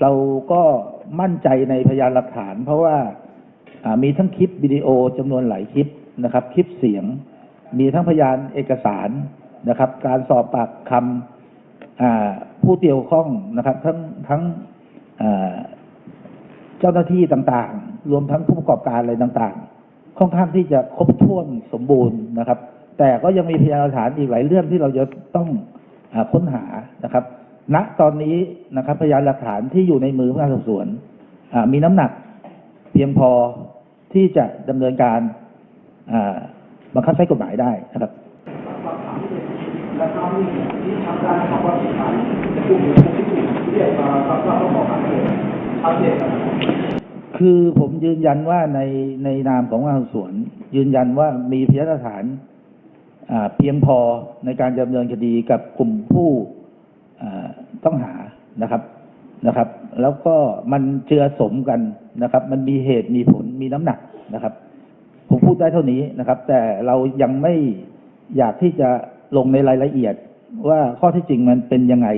เราก็มั่นใจในพยานหลักฐาน เพราะว่ามีทั้งคลิปวิดีโอจำนวนหลายคลิปนะครับ คลิปเสียง มีทั้งพยานเอกสารนะครับ การสอบปากคำผู้เกี่ยวข้องนะครับ ทั้งทั้งเจ้าหน้าที่ต่างๆ รวมทั้งผู้ประกอบการอะไรต่างๆ ค่อนข้างที่จะครบถ้วนสมบูรณ์นะครับ แต่ก็ยังมีพยานหลักฐานอีกหลายเรื่องที่เราจะต้องอค้นหานะครับ ณตอนนี้นะครับพยานหลักฐานที่อยู่ในมือพนักงานสอบสวนอ่ามีน้ำหนักเพียงพอที่จะดำเนินการอ่าบังคับใช้กฎหมายได้นะครับและคราวนี้ที่ทำได้นะครับว่าสุดท้ายจะกลุ่มผู้ที่ถูกเรียกมารับทราบข้อกล่าวหาเนี่ยชัดเจนครับคือผมยืนยันว่าในในนามของพนักงานสอบสวน ยืนยันว่ามีพยานหลักฐานอ่าเพียงพอในการดำเนินคดีกับกลุ่มผู้อ่า ต้องหานะครับนะครับ แล้วก็มันเจือสมกันนะครับ มันมีเหตุมีผลมีน้ำหนักนะครับ ผมพูดได้เท่านี้นะครับ แต่เรายังไม่อยากที่จะลงในรายละเอียดว่าข้อที่จริงมันเป็นยังไง